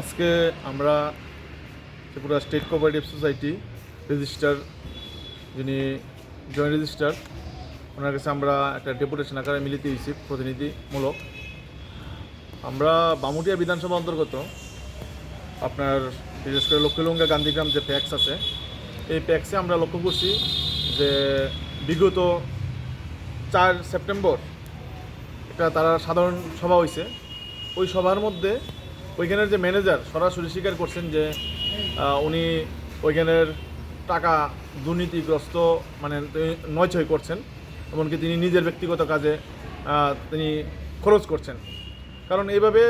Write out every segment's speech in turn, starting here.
আজকে আমরা Tripura state cooperative society register যিনি জয়েন্ট রেজিস্টার ওনার কাছে আমরা একটা ডেপুটেশন আকারে মিলিত হয়েছি, প্রতিনিধিমূলক। আমরা বামুটিয়া বিধানসভা অন্তর্গত, আপনার বিশেষ করে লক্ষ্মীলঙ্গা গান্ধীগ্রাম যে প্যাক্স আছে, এই প্যাক্সে আমরা লক্ষ্য করছি যে বিগত চার সেপ্টেম্বর একটা তারা সাধারণ সভা হয়েছে, ওই সভার মধ্যে ওইখানের যে ম্যানেজার সরাসরি স্বীকার করছেন যে উনি ওইখানের টাকা দুর্নীতিগ্রস্ত মানে নয়ছয় করছেন, এমনকি তিনি নিজের ব্যক্তিগত কাজে তিনি খরচ করছেন। কারণ এইভাবে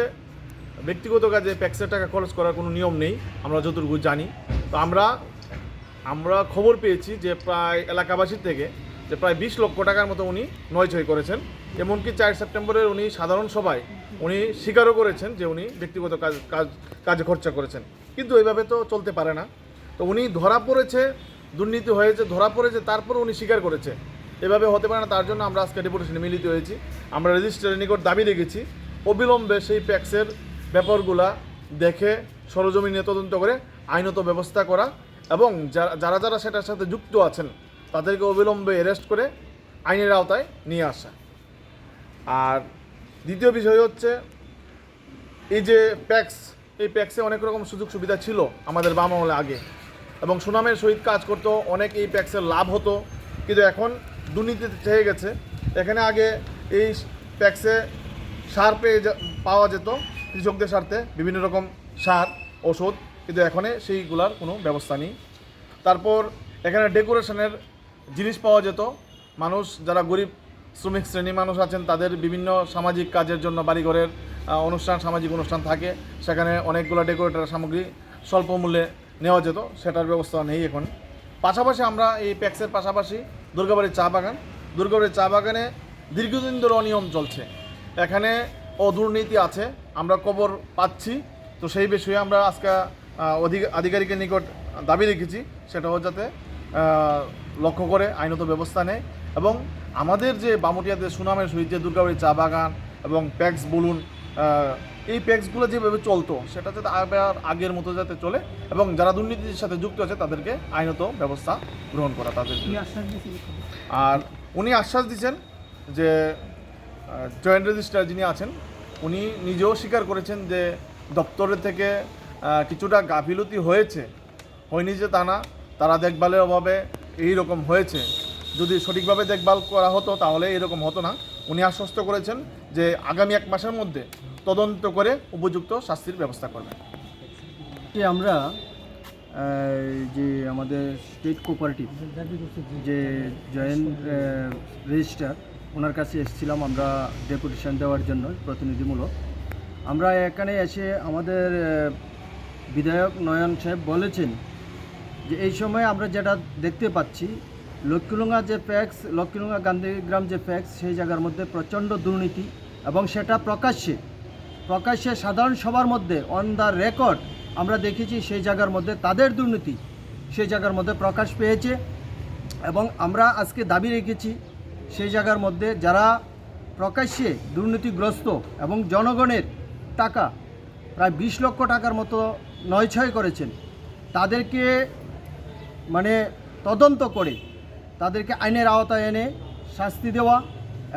ব্যক্তিগত কাজে প্যাক্সের টাকা খরচ করার কোনো নিয়ম নেই, আমরা যতটুকু জানি। তো আমরা আমরা খবর পেয়েছি যে প্রায় এলাকাবাসীর থেকে যে প্রায় বিশ লক্ষ টাকার মতো উনি নয় নয়ছয় করেছেন। এমনকি চার সেপ্টেম্বরের উনি সাধারণ সভায় উনি স্বীকারও করেছেন যে উনি ব্যক্তিগত কাজ কাজ, কাজে খরচা করেছেন। কিন্তু এইভাবে তো চলতে পারে না। তো উনি ধরা পড়েছে, দুর্নীতি হয়েছে, ধরা পড়েছে তারপর উনি স্বীকার করেছে। এভাবে হতে পারে না, তার জন্য আমরা আজকে ডেপুটেশনে মিলিত হয়েছি। আমরা রেজিস্ট্রারের নিকট দাবি রেখেছি। অবিলম্বে সেই প্যাক্সের ব্যাপারগুলা দেখে সরজমিনে তদন্ত করে আইনত ব্যবস্থা করা এবং যারা যারা সেটার সাথে যুক্ত আছেন, তাদেরকে অবিলম্বে অ্যারেস্ট করে আইনের আওতায় নিয়ে আসা। আর দ্বিতীয় বিষয় হচ্ছে, এই যে প্যাক্স, এই প্যাক্সে অনেক রকম সুযোগ সুবিধা ছিল আমাদের বাম আমলে আগে। এবং সুনামের সহিত কাজ করতো, অনেক এই প্যাক্সের লাভ হতো, কিন্তু এখন দুর্নীতিতে চেয়ে গেছে। এখানে আগে এই প্যাক্সে সার পেয়ে পাওয়া যেত, কৃষকদের স্বার্থে বিভিন্ন রকম সার ওষুধ কিন্তু এখানে সেইগুলার কোনো ব্যবস্থা নেই। তারপর এখানে ডেকোরেশনের জিনিস পাওয়া যেত। মানুষ যারা গরিব শ্রমিক শ্রেণি মানুষ আছেন, তাদের বিভিন্ন সামাজিক কাজের জন্য বাড়িঘরের অনুষ্ঠান, সামাজিক অনুষ্ঠান থাকে। সেখানে অনেকগুলো ডেকোরেটর সামগ্রী স্বল্প মূল্যে নেওয়া যেত, সেটার ব্যবস্থা নেই এখন। পাশাপাশি আমরা এই প্যাক্সের পাশাপাশি দুর্গাবাড়ির চা বাগান। দুর্গাবাড়ির চা বাগানে দীর্ঘদিন ধরে অনিয়ম চলছে। এখানে অদুর্নীতি আছে, আমরা খবর পাচ্ছি, তো সেই বিষয়ে আমরা আজকে অধিক- আধিকারিকের নিকট দাবি রেখেছি, সেটাও যাতে লক্ষ্য করে আইনত ব্যবস্থা নেয়। এবং আমাদের যে বামুটিয়াতে সুনামের সহিত যে দুর্গাবাড়ি চা বাগান এবং প্যাক্স বলুন এই প্যাক্সগুলো যেভাবে চলতো, সেটা যাতে আবার আগের মতো যাতে চলে এবং যারা দুর্নীতির সাথে যুক্ত আছে, তাদেরকে আইনত ব্যবস্থা গ্রহণ করা তাদের আর উনি আশ্বাস দিচ্ছেন যে জয়েন্ট রেজিস্ট্রার যিনি আছেন, উনি নিজেও স্বীকার করেছেন যে দপ্তরের থেকে কিছুটা গাফিলতি হয়েছে। হয়নি যে তা না, তারা দেখভালের অভাবে এই রকম হয়েছে। যদি সঠিকভাবে দেখভাল করা হতো, তাহলে এরকম হতো না। উনি আশ্বস্ত করেছেন যে আগামী এক মাসের মধ্যে তদন্ত করে উপযুক্ত শাস্তির ব্যবস্থা করবেন। যে আমরা যে আমাদের স্টেট কোঅপারেটিভ যে জয়েন্ট রেজিস্টার ওনার কাছে এসেছিলাম আমরা ডেপুটেশন দেওয়ার জন্য, প্রতিনিধিমূলক। আমরা এখানে এসে আমাদের বিধায়ক নয়ন সাহেব বলেছেন যে এই সময় আমরা যেটা দেখতে পাচ্ছি লক্ষ্মীলুঙ্গা যে প্যাক্স লক্ষ্মীলুঙ্গা গান্ধীগ্রাম যে প্যাক্স সেই জায়গার মধ্যে প্রচণ্ড দুর্নীতি এবং সেটা প্রকাশ্যে প্রকাশ্যে সাধারণ সবার মধ্যে অন দ্য রেকর্ড আমরা দেখেছি সেই জায়গার মধ্যে তাদের দুর্নীতি, সেই জায়গার মধ্যে প্রকাশ পেয়েছে এবং আমরা আজকে দাবি রেখেছি সেই জায়গার মধ্যে যারা প্রকাশ্যে দুর্নীতিগ্রস্ত এবং জনগণের টাকা প্রায় বিশ লক্ষ টাকার মতো নয়ছয় করেছেন, তাদেরকে মানে তদন্ত করে তাদেরকে আইনের আওতায় এনে শাস্তি দেওয়া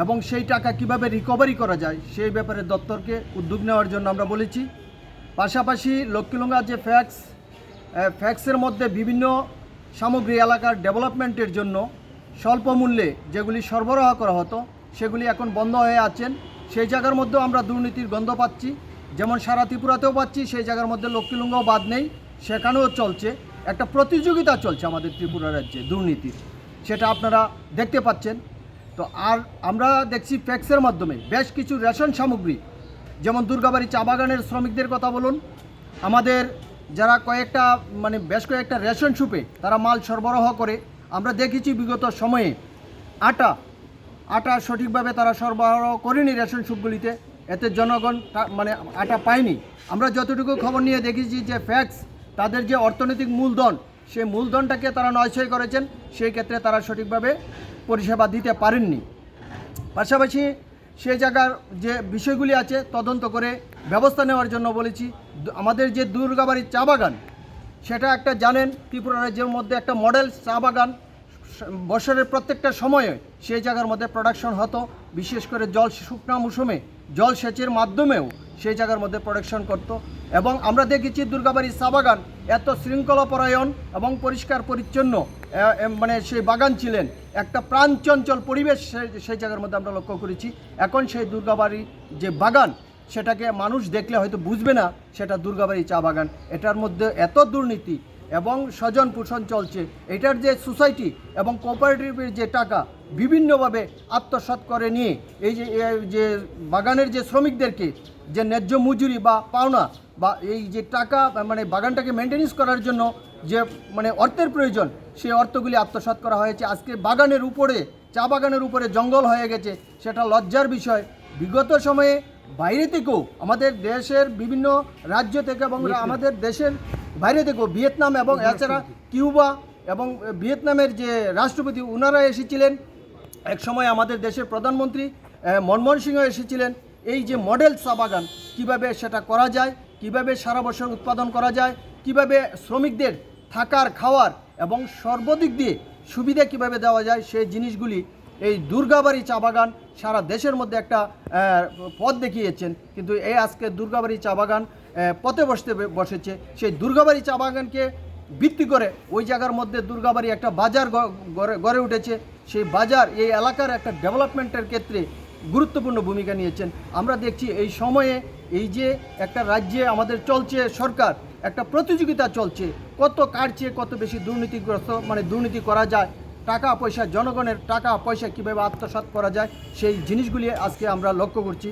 এবং সেই টাকা কীভাবে রিকভারি করা যায় সেই ব্যাপারে দপ্তরকে উদ্যোগ নেওয়ার জন্য আমরা বলেছি। পাশাপাশি লক্ষ্মীলঙ্গা যে ফ্যাক্স ফ্যাক্সের মধ্যে বিভিন্ন সামগ্রী এলাকার ডেভেলপমেন্টের জন্য স্বল্প মূল্যে যেগুলি সরবরাহ করা হতো, সেগুলি এখন বন্ধ হয়ে আছেন। সেই জায়গার মধ্যেও আমরা দুর্নীতির গন্ধ পাচ্ছি। যেমন সারা ত্রিপুরাতেও পাচ্ছি, সেই জায়গার মধ্যে লক্ষ্মীলঙ্গাও বাদ নেই। সেখানেও চলছে। একটা প্রতিযোগিতা চলছে আমাদের ত্রিপুরা রাজ্যে দুর্নীতির। সেটা আপনারা দেখতে পাচ্ছেন। তো আর আমরা দেখছি ফ্যাক্সের মাধ্যমে বেশ কিছু রেশন সামগ্রী, যেমন দুর্গাবাড়ি চা বাগানের শ্রমিকদের কথা বলুন, আমাদের যারা কয়েকটা মানে বেশ কয়েকটা রেশন সুপে তারা মাল সরবরাহ করে, আমরা দেখেছি বিগত সময়ে আটা আটা সঠিকভাবে তারা সরবরাহ করেনি রেশন সুপগুলিতে এতে জনগণ মানে আটা পায়নি। আমরা যতটুকু খবর নিয়ে দেখেছি যে ফ্যাক্স, তাদের যে অর্থনৈতিক মূলধন সেই মূলধনটাকে তারা নয়ছয় করেছেন, সেই ক্ষেত্রে তারা সঠিকভাবে পরিষেবা দিতে পারেননি। পাশাপাশি সে জায়গার যে বিষয়গুলি আছে, তদন্ত করে ব্যবস্থা নেওয়ার জন্য বলেছি আমাদের যে দুর্গাবাড়ির চা বাগান, সেটা একটা জানেন, ত্রিপুরা রাজ্যের মধ্যে একটা মডেল চা বাগান, স- বছরের প্রত্যেকটা সময়ে সেই জায়গার মধ্যে প্রোডাকশন হতো, বিশেষ করে জল শুকনা মৌসুমে। জল সেচের মাধ্যমেও সেই জায়গার মধ্যে প্রোডাকশন করত। এবং আমরা দেখেছি দুর্গাবাড়ির চা বাগান এত শৃঙ্খলাপরায়ণ এবং পরিষ্কার পরিচ্ছন্ন মানে সেই বাগান ছিলেন, একটা প্রাণচঞ্চল পরিবেশ সেই জায়গার মধ্যে আমরা লক্ষ্য করেছি। এখন সেই দুর্গাবাড়ির যে বাগান, সেটাকে মানুষ দেখলে হয়তো বুঝবে না সেটা দুর্গাবাড়ি চা বাগান। এটার মধ্যে এত দুর্নীতি এবং স্বজন পোষণ চলছে, এটার যে সোসাইটি এবং কোঅপারেটিভের যে টাকা বিভিন্নভাবে আত্মসাৎ করে নিয়ে এই যে যে বাগানের যে শ্রমিকদেরকে যে ন্যায্য মজুরি বা পাওনা বা এই যে টাকা মানে বাগানটাকে মেনটেন্স করার জন্য যে মানে অর্থের প্রয়োজন সেই অর্থগুলি আত্মসাৎ করা হয়েছে। আজকে বাগানের উপরে চা বাগানের উপরে জঙ্গল হয়ে গেছে সেটা লজ্জার বিষয়। বিগত সময়ে বাইরে থেকেও আমাদের দেশের বিভিন্ন রাজ্য থেকে এবং আমাদের দেশের বাইরে থেকেও ভিয়েতনাম এবং এছাড়া কিউবা এবং ভিয়েতনামের যে রাষ্ট্রপতি ওনারা এসেছিলেন। এক সময় আমাদের দেশের প্রধানমন্ত্রী মনমোহন সিংহ এসেছিলেন। এই যে মডেল চা বাগান কীভাবে সেটা করা যায়, কীভাবে সারা বছর উৎপাদন করা যায়, কীভাবে শ্রমিকদের থাকার, খাওয়ার এবং সর্বদিক দিয়ে সুবিধা কীভাবে দেওয়া যায়, সেই জিনিসগুলি এই দুর্গাবাড়ি চা বাগান সারা দেশের মধ্যে একটা পথ দেখিয়েছেন। কিন্তু এই আজকে দুর্গাবাড়ি চা বাগান পথে বসতে বসেছে। সেই দুর্গাবাড়ি চা বাগানকে ভিত্তি করে ওই জায়গার মধ্যে দুর্গাবাড়ি একটা বাজার গড়ে- উঠেছে। সেই বাজার এই এলাকার একটা ডেভেলপমেন্টের ক্ষেত্রে গুরুত্বপূর্ণ ভূমিকা নিয়েছেন। আমরা দেখছি এই সময়ে এই যে একটা রাজ্যে আমাদের চলছে সরকার একটা প্রতিযোগিতা চলছে। কত কাটছে কত বেশি দুর্নীতিগ্রস্ত মানে দুর্নীতি করা যায় টাকা পয়সা জনগণের টাকা পয়সা কীভাবে আত্মসাৎ করা যায় সেই জিনিসগুলি আজকে আমরা লক্ষ্য করছি।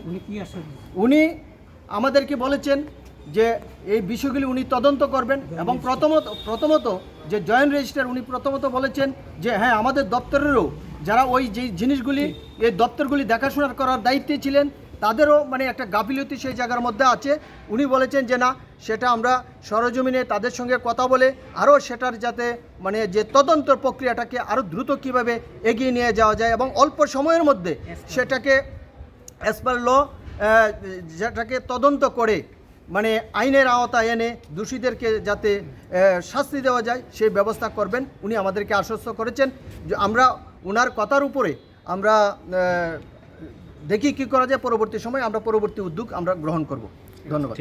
উনি আমাদেরকে বলেছেন যে এই বিষয়গুলি উনি তদন্ত করবেন এবং প্রথমত প্রথমত যে জয়েন্ট রেজিস্টার উনি প্রথমত বলেছেন যে হ্যাঁ আমাদের দপ্তরেরও যারা ওই যে জিনিসগুলি এই দপ্তরগুলি দেখাশোনা করার দায়িত্বে ছিলেন তাদেরও মানে একটা গাফিলতি সেই জায়গার মধ্যে আছে। উনি বলেছেন যে না সেটা আমরা সরজমিনে তাদের সঙ্গে কথা বলে আরও সেটার যাতে মানে যে তদন্ত প্রক্রিয়াটাকে আরও দ্রুত কীভাবে এগিয়ে নিয়ে যাওয়া যায় এবং অল্প সময়ের মধ্যে সেটাকে অ্যাজ পার ল যেটাকে তদন্ত করে মানে আইনের আওতায় এনে দোষীদেরকে যাতে শাস্তি দেওয়া যায়, সেই ব্যবস্থা করবেন। উনি আমাদেরকে আশ্বস্ত করেছেন যে আমরা ওনার কথার উপরে আমরা দেখি কি করা যায়। পরবর্তী সময় আমরা পরবর্তী উদ্যোগ আমরা গ্রহণ করব। ধন্যবাদ।